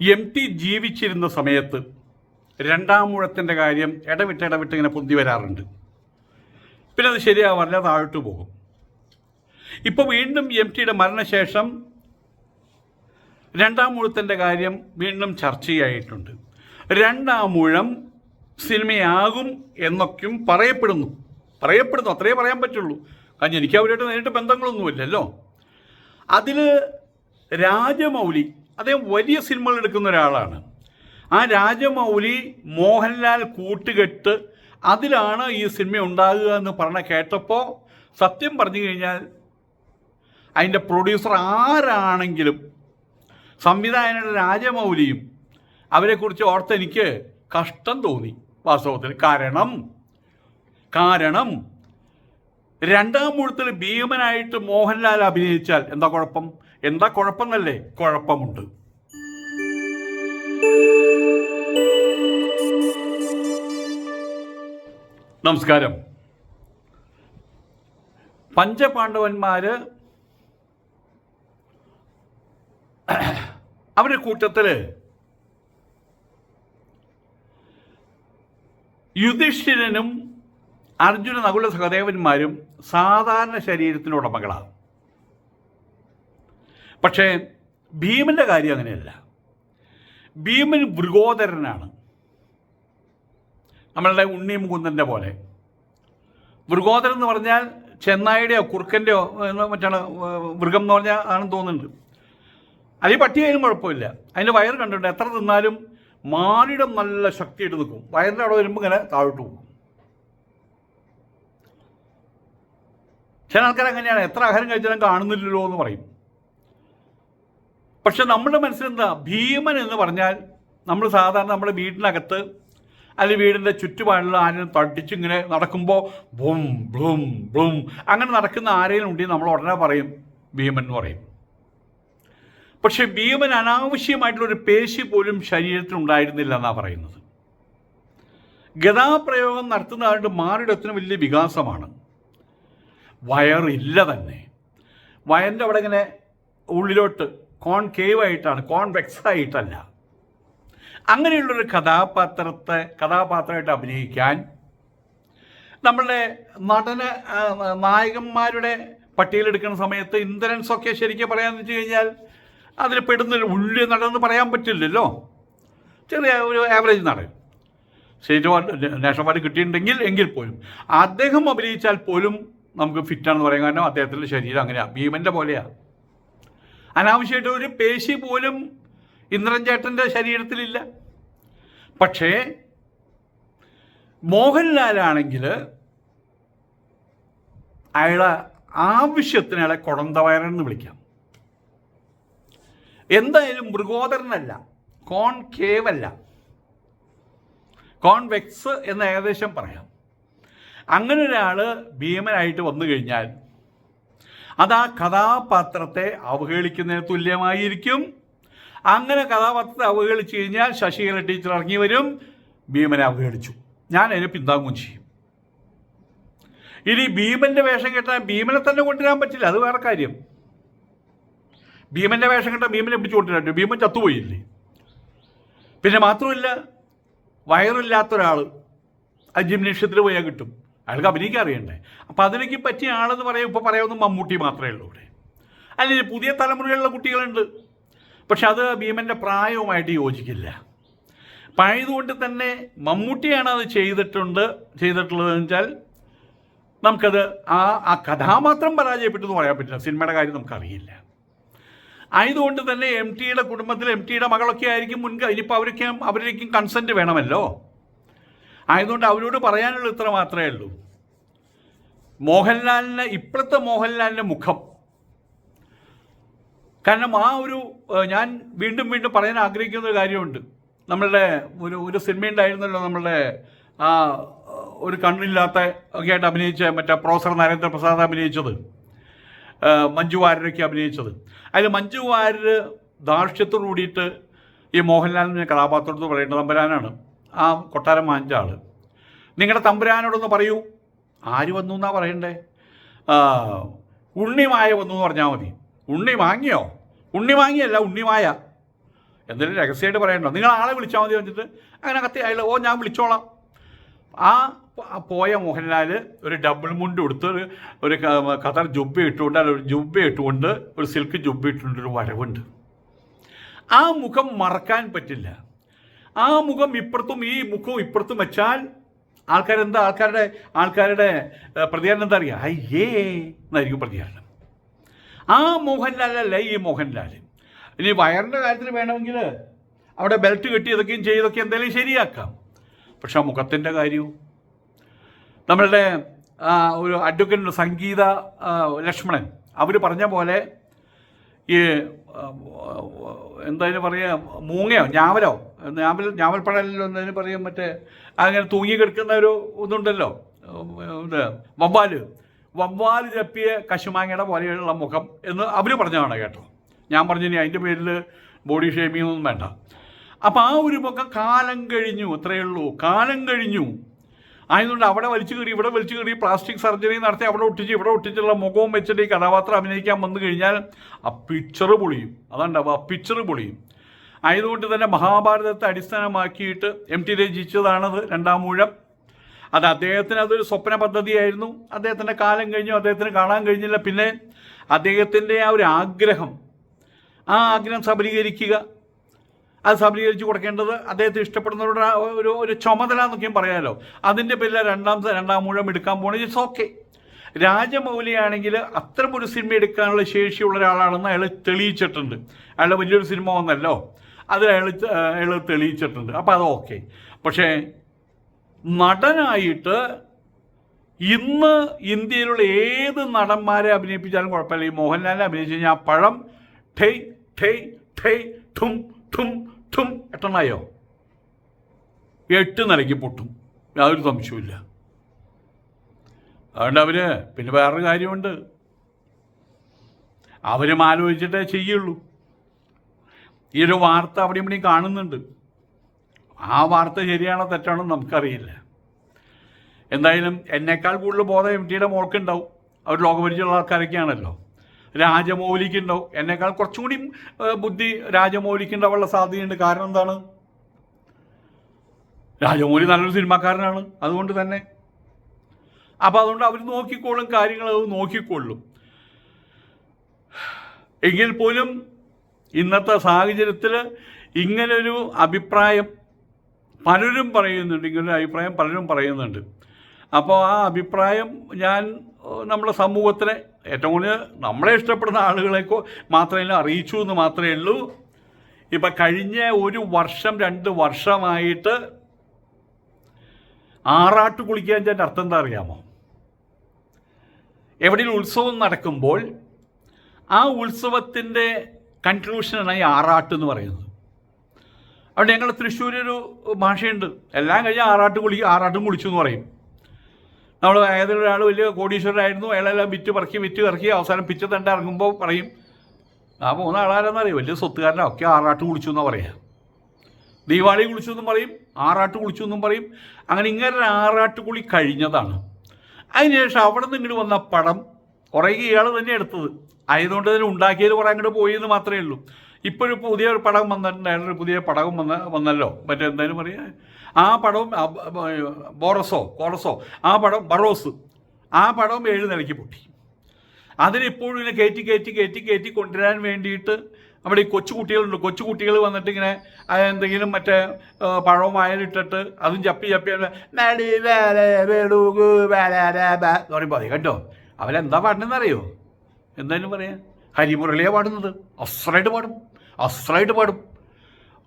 M T ജീവിച്ചിരുന്ന സമയത്ത് രണ്ടാം മുഴത്തിന്റെ കാര്യം ഇടവിട്ട് ഇടവിട്ട് ഇങ്ങനെ പൊന്തി വരാറുണ്ട്. പിന്നെ അത് ശരിയാവാറില്ല താഴോട്ട് പോകും. ഇപ്പോൾ വീണ്ടും എം ടിയുടെ മരണശേഷം രണ്ടാം മുഴത്തിന്റെ കാര്യം വീണ്ടും ചർച്ചയായിട്ടുണ്ട്. രണ്ടാം മുഴം സിനിമയാകും എന്നൊക്കെയും പറയപ്പെടുന്നു. പറയപ്പെടുന്നു അത്രയേ പറയാൻ പറ്റുള്ളൂ. കാരണം എനിക്ക് അവരുമായിട്ട് നേരിട്ട് ബന്ധങ്ങളൊന്നുമില്ലല്ലോ. അതിൽ രാജമൗലി അദ്ദേഹം വലിയ സിനിമകൾ എടുക്കുന്ന ഒരാളാണ്. ആ രാജമൗലി മോഹൻലാൽ കൂട്ടുകെട്ട് അതിലാണ് ഈ സിനിമ ഉണ്ടാകുക എന്ന് പറഞ്ഞ കേട്ടപ്പോൾ സത്യം പറഞ്ഞു കഴിഞ്ഞാൽ അതിന്റെ പ്രൊഡ്യൂസർ ആരാണെങ്കിലും സംവിധായകരുടെ രാജമൗലിയും അവരെക്കുറിച്ച് ഓർത്ത് എനിക്ക് കഷ്ടം തോന്നി വാസ്തവത്തിൽ. കാരണം കാരണം രണ്ടാം മുഴുത്തിൽ ഭീമനായിട്ട് മോഹൻലാൽ അഭിനയിച്ചാൽ എന്താ കുഴപ്പം? എന്താ കുഴപ്പമെന്നല്ലേ കുഴപ്പമുണ്ട്. നമസ്കാരം. പഞ്ചപാണ്ഡവന്മാര് അവരുടെ കൂട്ടത്തിൽ യുധിഷ്ഠിരനും അർജുന നകുല സഹദേവന്മാരും സാധാരണ ശരീരത്തിന് ഉടമകളാണ് പക്ഷേ ഭീമന്റെ കാര്യം അങ്ങനെയല്ല. ഭീമൻ മൃഗോദരനാണ്. നമ്മളുടെ ഉണ്ണി മുകുന്ദന്റെ പോലെ. മൃഗോദരൻ എന്ന് പറഞ്ഞാൽ ചെന്നായിയുടെയോ കുറുക്കന്റെയോ മറ്റാണ് മൃഗം എന്ന് പറഞ്ഞാൽ ആണെന്ന് തോന്നുന്നുണ്ട്. അല്ലെങ്കിൽ പട്ടിയായാലും കുഴപ്പമില്ല. അതിന്റെ വയറ് കണ്ടിട്ടുണ്ട്. എത്ര തിന്നാലും മാടിയുടെ നല്ല ശക്തിയായിട്ട് നിൽക്കും. വയറിന്റെ അവിടെ വരുമ്പോൾ ഇങ്ങനെ താഴോട്ട് പോകും. ചില ആൾക്കാർ അങ്ങനെയാണ്. എത്ര ആഹാരം കഴിച്ചാലും കാണുന്നില്ലല്ലോ എന്ന് പറയും. പക്ഷെ നമ്മുടെ മനസ്സിലെന്താ? ഭീമൻ എന്ന് പറഞ്ഞാൽ നമ്മൾ സാധാരണ നമ്മുടെ വീടിനകത്ത് അല്ലെങ്കിൽ വീടിന്റെ ചുറ്റുപാടുള്ള ആരെയും തട്ടിച്ചിങ്ങനെ നടക്കുമ്പോൾ ബും ബ്ലും ബ്ലും അങ്ങനെ നടക്കുന്ന ആരെങ്കിലും ഉണ്ടെങ്കിൽ നമ്മൾ ഉടനെ പറയും ഭീമൻ എന്ന് പറയും. പക്ഷെ ഭീമൻ അനാവശ്യമായിട്ടുള്ള ഒരു പേശി പോലും ശരീരത്തിൽ ഉണ്ടായിരുന്നില്ല എന്നാണ് പറയുന്നത്. ഗതാപ്രയോഗം നടത്തുന്നതായിട്ട് മാറിടത്തിന് വലിയ വികാസമാണ്. വയറില്ല തന്നെ. വയറിന്റെ അവിടെ ഇങ്ങനെ ഉള്ളിലോട്ട് കോൺകേവ് ആയിട്ടാണ് കോൺവെക്സ് ആയിട്ടല്ല അങ്ങനെയുള്ളൊരു കഥാപാത്രത്തെ കഥാപാത്രമായിട്ട് അഭിനയിക്കാൻ നമ്മളുടെ നടന നായകന്മാരുടെ പട്ടികയിലെടുക്കുന്ന സമയത്ത് ഇന്ദ്രൻസ് ഒക്കെ ശരിക്കും പറയാമെന്ന് വെച്ച് കഴിഞ്ഞാൽ അതിൽ പെടുന്നൊരു ഉള്ളി നടന്ന് പറയാൻ പറ്റില്ലല്ലോ. ചെറിയ ഒരു ആവറേജ് നടൻ. സ്റ്റേറ്റ് അവാർഡ് നാഷണൽ അവാർഡ് കിട്ടിയിട്ടുണ്ടെങ്കിൽ എങ്കിൽ പോലും. അദ്ദേഹം അഭിനയിച്ചാൽ പോലും നമുക്ക് ഫിറ്റാണെന്ന് പറയാൻ കാരണം അദ്ദേഹത്തിന്റെ ശരീരം അങ്ങനെയാണ് ഭീമന്റെ പോലെയാണ് അനാവശ്യമായിട്ട് ഒരു പേശി പോലും ഇന്ദ്രൻ ചേട്ടന്റെ ശരീരത്തിലില്ല. പക്ഷേ മോഹൻലാലാണെങ്കിൽ അയാളെ ആവശ്യത്തിന് അയാളെ കൊടന്തവയറൻ എന്ന് വിളിക്കാം. എന്തായാലും മൃഗോദരനല്ല കോൺ കേവല്ല. കോൺവെക്സ് എന്ന് ഏകദേശം പറയാം. അങ്ങനെ ഒരാൾ ഭീമനായിട്ട് വന്നു കഴിഞ്ഞാൽ അത് ആ കഥാപാത്രത്തെ അവഹേളിക്കുന്നതിന് തുല്യമായിരിക്കും. അങ്ങനെ കഥാപാത്രത്തെ അവഹേളിച്ചു കഴിഞ്ഞാൽ ശശികല ടീച്ചർ ഇറങ്ങി വരും. ഭീമനെ അവഹേളിച്ചു. ഞാൻ അതിനെ പിന്താങ്ങുകയും ചെയ്യും. ഇനി ഭീമന്റെ വേഷം കേട്ടാൽ ഭീമനെ തന്നെ കൊണ്ടുവരാൻ പറ്റില്ല. അത് വേറെ കാര്യം. ഭീമന്റെ വേഷം കേട്ടാൽ ഭീമനെ പിടിച്ചു കൊണ്ടുവരാൻ. ഭീമൻ ചത്തുപോയില്ലേ? പിന്നെ മാത്രമല്ല വയറില്ലാത്ത ഒരാൾ ആ ജിംനേഷ്യത്തിൽ പോയാൽ കിട്ടും. അയാൾക്ക് അഭിനയിക്കാൻ അറിയണ്ടേ? അപ്പോൾ അതിലേക്ക് പറ്റിയ ആളെന്ന് പറയാം ഇപ്പോൾ പറയാവുന്ന മമ്മൂട്ടി മാത്രമേ ഉള്ളൂ ഇവിടെ. അല്ലെങ്കിൽ പുതിയ തലമുറയിലുള്ള കുട്ടികളുണ്ട്. പക്ഷെ അത് ഭീമന്റെ പ്രായവുമായിട്ട് യോജിക്കില്ല. അപ്പം ആയതുകൊണ്ട് തന്നെ മമ്മൂട്ടിയാണ് അത് ചെയ്തിട്ടുണ്ട് ചെയ്തിട്ടുള്ളതെന്ന് വെച്ചാൽ നമുക്കത് ആ ആ കഥാപാത്രം പരാജയപ്പെട്ടു എന്ന് പറയാൻ പറ്റില്ല. സിനിമയുടെ കാര്യം നമുക്കറിയില്ല. ആയതുകൊണ്ട് തന്നെ എം ടിയുടെ കുടുംബത്തിൽ എം ടിയുടെ മകളൊക്കെ ആയിരിക്കും മുൻകൈ ഇനിയിപ്പോൾ അവരൊക്കെ അവരിലേക്കും കൺസെന്റ് വേണമല്ലോ? ആയതുകൊണ്ട് അവരോട് പറയാനുള്ള ഇത്ര മാത്രമേ ഉള്ളൂ. മോഹൻലാലിന് ഇപ്പോഴത്തെ മോഹൻലാലിന്റെ മുഖം. കാരണം ആ ഒരു ഞാൻ വീണ്ടും വീണ്ടും പറയാൻ ആഗ്രഹിക്കുന്ന ഒരു കാര്യമുണ്ട്. നമ്മളുടെ ഒരു ഒരു സിനിമ ഉണ്ടായിരുന്നല്ലോ നമ്മളുടെ ആ ഒരു കണ്ണില്ലാത്ത ഒക്കെ ആയിട്ട് അഭിനയിച്ച മറ്റേ പ്രൊഫസർ നരേന്ദ്രപ്രസാദ് അഭിനയിച്ചത്. മഞ്ജു വാര്യരൊക്കെ അഭിനയിച്ചത്. അതിൽ മഞ്ജു വാര്യർ ധാർഷ്ട്യത്തോട് കൂടിയിട്ട് ഈ മോഹൻലാലിന്റെ കഥാപാത്രത്തോട് പറയേണ്ട തമ്പുരാനാണ് ആ കൊട്ടാരം വാങ്ങിച്ച ആൾ നിങ്ങളുടെ തമ്പുരാനോടൊന്ന് പറയൂ. ആര് വന്നു എന്നാ പറയണ്ടേ ഉണ്ണിമായ വന്നു എന്ന് പറഞ്ഞാൽ മതി. ഉണ്ണി വാങ്ങിയോ? ഉണ്ണി വാങ്ങിയല്ല ഉണ്ണിമായ എന്തെങ്കിലും രഹസ്യമായിട്ട് പറയണ്ടോ? നിങ്ങൾ ആളെ വിളിച്ചാൽ മതി വെച്ചിട്ട് അങ്ങനെ കത്തി ഓ ഞാൻ വിളിച്ചോളാം. ആ പോയ മോഹൻലാൽ ഒരു ഡബിൾ മുണ്ട് കൊടുത്ത് ഒരു ഖത്തർ ജുബ്ബ ഇട്ടുകൊണ്ട് അല്ല ഒരു ജുബ്ബ ഇട്ടുകൊണ്ട് ഒരു സിൽക്ക് ജുബ്ബ ഇട്ടുകൊണ്ട് ഒരു വരവുണ്ട്. ആ മുഖം മറക്കാൻ പറ്റില്ല. ആ മുഖം ഇപ്പുറത്തും ഈ മുഖവും ഇപ്പുറത്തും വെച്ചാൽ ആൾക്കാരെന്താ? ആൾക്കാരുടെ ആൾക്കാരുടെ പ്രതികരണം എന്താ അറിയുക അയ്യേ എന്നായിരിക്കും പ്രതികരണം. ആ മോഹൻലാലല്ല ഈ മോഹൻലാൽ ഇനി വയറിന്റെ കാര്യത്തിൽ വേണമെങ്കിൽ അവിടെ ബെൽറ്റ് കെട്ടി ഇതൊക്കെയും ചെയ്തൊക്കെ എന്തെങ്കിലും ശരിയാക്കാം. പക്ഷെ ആ മുഖത്തിന്റെ കാര്യവും നമ്മളുടെ ഒരു അഡ്വക്കേറ്റ് സംഗീത ലക്ഷ്മണൻ. അവർ പറഞ്ഞ പോലെ ഈ ആ, എന്തായാലും പറയുക മൂങ്ങയോ ഞാവലോ? ഞാവൽ ഞാവൽപ്പഴലോ എന്നതിന് പറയും മറ്റേ അങ്ങനെ തൂങ്ങി കിടക്കുന്ന ഒരു ഇതുണ്ടല്ലോ ഇത് വവ്വാൽ. വവ്വാൽ ചപ്പിയ കശുമാങ്ങയുടെ പോലെയുള്ള മുഖം എന്ന് അവർ പറഞ്ഞതാണ് കേട്ടോ. ഞാൻ പറഞ്ഞിനി അതിന്റെ പേരിൽ ബോഡി ഷേമിംഗ് ഒന്നും വേണ്ട. അപ്പം ആ ഒരു മുഖം കാലം കഴിഞ്ഞു അത്രയേ ഉള്ളൂ. കാലം കഴിഞ്ഞു. ആയതുകൊണ്ട് അവിടെ വലിച്ചു കയറി ഇവിടെ വലിച്ചു കയറി പ്ലാസ്റ്റിക് സർജറി നടത്തി അവിടെ ഒട്ടിച്ച് ഇവിടെ ഒട്ടിച്ചുള്ള മുഖവും വെച്ചിട്ട് ഈ കഥാപാത്രം അഭിനയിക്കാൻ വന്നു കഴിഞ്ഞാൽ ആ പിക്ചർ പൊളിയും. അതുണ്ടാവും ആ പിക്ചർ പൊളിയും. ആയതുകൊണ്ട് തന്നെ മഹാഭാരതത്തെ അടിസ്ഥാനമാക്കിയിട്ട് എം ടി രചിച്ചതാണത് രണ്ടാം മൂഴം. അത് അദ്ദേഹത്തിന് അതൊരു സ്വപ്ന പദ്ധതിയായിരുന്നു. അദ്ദേഹത്തിന്റെ കാലം കഴിഞ്ഞു അദ്ദേഹത്തിന് കാണാൻ കഴിഞ്ഞില്ല. പിന്നെ അദ്ദേഹത്തിന്റെ ആ ഒരു ആഗ്രഹം ആ ആഗ്രഹം സബലീകരിക്കുക. അത് സബലീകരിച്ച് കൊടുക്കേണ്ടത് അദ്ദേഹത്തെ ഇഷ്ടപ്പെടുന്നവരുടെ ഒരു ഒരു ചുമതല എന്നൊക്കെയും പറയാമല്ലോ അതിന്റെ പേരിൽ രണ്ടാമത്തെ രണ്ടാം മൂഴം എടുക്കാൻ പോകണമെങ്കിൽ ഇറ്റ്സ് ഓക്കെ രാജമൗലിയാണെങ്കിൽ അത്തരം ഒരു സിനിമ എടുക്കാനുള്ള ശേഷിയുള്ള ഒരാളാണെന്ന് അയാൾ തെളിയിച്ചിട്ടുണ്ട്. അയാളുടെ വലിയൊരു സിനിമ ഒന്നല്ലോ അതിൽ അയാൾ അയാൾ തെളിയിച്ചിട്ടുണ്ട്. അപ്പോൾ അത് ഓക്കെ പക്ഷേ നടനായിട്ട് ഇന്ന് ഇന്ത്യയിലുള്ള ഏത് നടന്മാരെ അഭിനയിപ്പിച്ചാലും കുഴപ്പമില്ല. ഈ മോഹൻലാലിനെ അഭിനയിച്ച് കഴിഞ്ഞാൽ ആ പഴം ഠെയ് ഠെയ് ഠെയ് ഠും ഠും ഠും എട്ടെണ്ണായോ? എട്ട് നിലയ്ക്ക് പൊട്ടും. യാതൊരു സംശയമില്ല അതുകൊണ്ട് അവർ പിന്നെ വേറൊരു കാര്യമുണ്ട്. അവരും ആലോചിച്ചിട്ടേ ചെയ്യുള്ളൂ. ഈ ഒരു വാർത്ത അവിടെ ഇവിടെയും കാണുന്നുണ്ട്. ആ വാർത്ത ശരിയാണോ തെറ്റാണോ നമുക്കറിയില്ല. എന്തായാലും എന്നേക്കാൾ കൂടുതൽ ബോധം എം ടിയുടെ മോൾക്കുണ്ടാവും. അവർ ലോകപരിചയമുള്ള ആൾക്കാരൊക്കെയാണല്ലോ. രാജമൗലിക്ക് ഉണ്ടാവും എന്നേക്കാൾ കുറച്ചും കൂടി ബുദ്ധി രാജമൗലിക്ക് ഉണ്ടാവാനുള്ള സാധ്യതയുണ്ട്. കാരണം എന്താണ്? രാജമൗലി നല്ലൊരു സിനിമാക്കാരനാണ്. അതുകൊണ്ട് തന്നെ. അപ്പം അതുകൊണ്ട് അവർ നോക്കിക്കോളും കാര്യങ്ങൾ അത് നോക്കിക്കൊള്ളും. എങ്കിൽ പോലും ഇന്നത്തെ സാഹചര്യത്തിൽ ഇങ്ങനൊരു അഭിപ്രായം പലരും പറയുന്നുണ്ട് ഇങ്ങനൊരു അഭിപ്രായം പലരും പറയുന്നുണ്ട്. അപ്പോൾ ആ അഭിപ്രായം ഞാൻ നമ്മുടെ സമൂഹത്തിനെ ഏറ്റവും കൂടുതൽ നമ്മളെ ഇഷ്ടപ്പെടുന്ന ആളുകളെക്കോ മാത്രമേ അറിയിച്ചു എന്ന് മാത്രമേ ഉള്ളൂ. ഇപ്പം കഴിഞ്ഞ ഒരു വർഷം രണ്ട് വർഷമായിട്ട് ആറാട്ട് കുളിക്കാൻ എന്റെ അർത്ഥം എന്താ അറിയാമോ? എവിടെയും ഉത്സവം നടക്കുമ്പോൾ ആ ഉത്സവത്തിന്റെ കൺക്ലൂഷനാണ് ഈ ആറാട്ട് എന്ന് പറയുന്നത്. അവിടെ ഞങ്ങൾ തൃശ്ശൂരൊരു ഭാഷയുണ്ട്. എല്ലാം കഴിഞ്ഞ് ആറാട്ട് കുളി ആറാട്ടും കുളിച്ചു എന്ന് പറയും. നമ്മൾ ഏതെങ്കിലും ഒരാൾ വലിയ കോടീശ്വരനായിരുന്നു അയാളെല്ലാം വിറ്റ് പറക്കി വിറ്റ് ഇറക്കി അവസാനം പിച്ച തണ്ട ഇറങ്ങുമ്പോൾ പറയും ആ മൂന്ന് ആളാരെന്നറിയും വലിയ സ്വത്തുകാരനെ. ഒക്കെ ആറാട്ട് കുളിച്ചു എന്നാ പറയുക ദീപാവളി കുളിച്ചു എന്നും പറയും ആറാട്ട് കുളിച്ചു എന്നും പറയും. അങ്ങനെ ഇങ്ങനെ ആറാട്ട് കുളി കഴിഞ്ഞതാണ്. അതിനുശേഷം അവിടെ നിന്ന് ഇങ്ങോട്ട് വന്ന പടം കുറേ ഇയാൾ തന്നെ എടുത്തത്. ആയതുകൊണ്ട് തന്നെ ഉണ്ടാക്കിയത് കുറേ അങ്ങോട്ട് പോയി എന്ന് മാത്രമേ ഉള്ളൂ. ഇപ്പോഴും പുതിയൊരു പടം വന്നിട്ടുണ്ട്. പുതിയ പടം വന്ന വന്നല്ലോ. മറ്റേ എന്തായാലും പറയുക ആ പടവും ബോറസോ കോറസോ ആ പടം ബറോസ് ആ പടവും ഏഴ് നിലയ്ക്ക് പൊട്ടി. അതിനിപ്പോഴും ഇങ്ങനെ കയറ്റി കയറ്റി കയറ്റി കയറ്റി കൊണ്ടുവരാൻ വേണ്ടിയിട്ട് നമ്മുടെ ഈ കൊച്ചു കുട്ടികളുണ്ട് കൊച്ചു കുട്ടികൾ വന്നിട്ട് ഇങ്ങനെ എന്തെങ്കിലും മറ്റേ പഴവും അയലിട്ടിട്ട് അതും ചപ്പി ചപ്പി പറയുമ്പോൾ അതെ കണ്ടോ? അവരെന്താ പാടുന്നതെന്ന് അറിയോ? എന്തായാലും പറയാം? ഹരിമുരളിയെ പാടുന്നത്. അസ്രായിട്ട് പാടും. അസ്രായിട്ട് പാടും.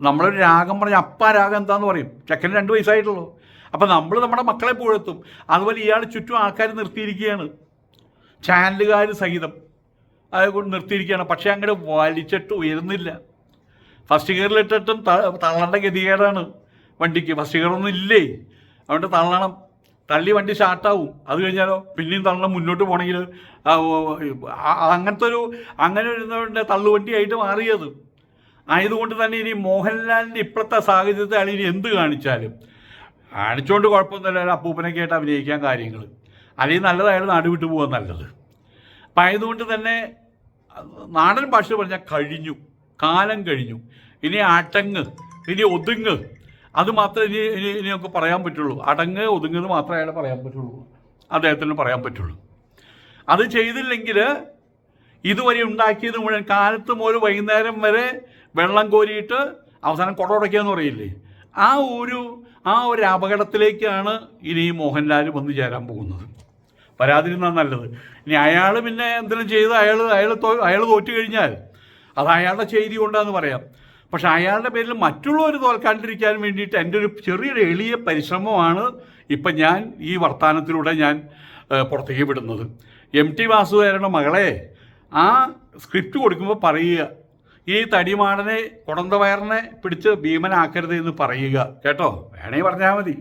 നമ്മളൊരു രാഗം പറഞ്ഞ അപ്പ രാഗം എന്താന്ന് പറയും. ചെക്കന് രണ്ട് വയസ്സായിട്ടുള്ളൂ. അപ്പം നമ്മൾ നമ്മുടെ മക്കളെ പുഴത്തും അതുപോലെ ഇയാൾ ചുറ്റും ആൾക്കാർ നിർത്തിയിരിക്കുകയാണ്. ചാനലുകാർ സഹിതം. അതുകൊണ്ട് നിർത്തിയിരിക്കുകയാണ്. പക്ഷേ അങ്ങോട്ട് വലിച്ചിട്ട് ഉയരുന്നില്ല. ഫസ്റ്റ് ഗിയറിൽ ഇട്ടിട്ടും തള്ളേണ്ട ഗതികേടാണ് വണ്ടിക്ക്. ഫസ്റ്റ് ഗിയറൊന്നും ഇല്ലേ? അതുകൊണ്ട് തള്ളണം. തള്ളി വണ്ടി സ്റ്റാർട്ടാവും. അത് കഴിഞ്ഞാലോ പിന്നെയും തള്ളണം. മുന്നോട്ട് പോകണമെങ്കിൽ അങ്ങനത്തെ ഒരു അങ്ങനെ ഒരു തള്ളുവണ്ടിയായിട്ട് മാറിയത്. ആയതുകൊണ്ട് തന്നെ ഇനി മോഹൻലാലിന്റെ ഇപ്പോഴത്തെ സാഹചര്യത്തിൽ അയാൾ ഇനി എന്ത് കാണിച്ചാലും. കാണിച്ചുകൊണ്ട് കുഴപ്പമൊന്നുമില്ല അപ്പൂപ്പനെ ആയിട്ട് അഭിനയിക്കാൻ കാര്യങ്ങൾ അല്ലെങ്കിൽ നല്ലത് അയാൾ നാട് വിട്ടു പോകാൻ നല്ലത്. അപ്പം ആയതുകൊണ്ട് തന്നെ നാടൻ ഭാഷ പറഞ്ഞാൽ കഴിഞ്ഞു കാലം കഴിഞ്ഞു. ഇനി അടങ്ങ് ഇനി ഒതുങ്ങ്. അത് മാത്രമേ ഇനി ഇനി ഇനി നമുക്ക് പറയാൻ പറ്റുള്ളൂ. അടങ്ങ് ഒതുങ്ങ് എന്ന് മാത്രമേ അയാൾ പറയാൻ പറ്റുള്ളൂ. അദ്ദേഹത്തിന് പറയാൻ പറ്റുള്ളൂ. അത് ചെയ്തില്ലെങ്കിൽ ഇതുവരെ ഉണ്ടാക്കിയത് മുഴുവൻ കാലത്തും ഒരു വൈകുന്നേരം വരെ വെള്ളം കോരിയിട്ട് അവസാനം കുടമുടയ്ക്കുക എന്ന് പറയില്ലേ? ആ ഒരു ആ ഒരു അപകടത്തിലേക്കാണ് ഇനി മോഹൻലാൽ വന്നു ചേരാൻ പോകുന്നത്. വരാതിരുന്നാൽ നല്ലത്. ഇനി അയാൾ പിന്നെ എന്തെങ്കിലും ചെയ്ത് അയാൾ അയാൾ അയാൾ തോറ്റു കഴിഞ്ഞാൽ അത് അയാളുടെ ചെയ്തി കൊണ്ടാന്ന് പറയാം. പക്ഷെ അയാളുടെ പേരിൽ മറ്റുള്ളവർ തോൽക്കാണ്ടിരിക്കാൻ വേണ്ടിയിട്ട് എന്റെ ഒരു ചെറിയൊരു എളിയ പരിശ്രമമാണ് ഇപ്പം ഞാൻ ഈ വർത്തമാനത്തിലൂടെ ഞാൻ പുറത്തേക്ക് വിടുന്നത്. എം ടി വാസുദേവരുടെ മകളെ ആ സ്ക്രിപ്റ്റ് കൊടുക്കുമ്പോൾ പറയുക ഈ തടിമാടനെ കുടന്തവയറിനെ പിടിച്ച് ഭീമനാക്കരുത് എന്ന് പറയുക. കേട്ടോ? വേണേ പറഞ്ഞാൽ മതി.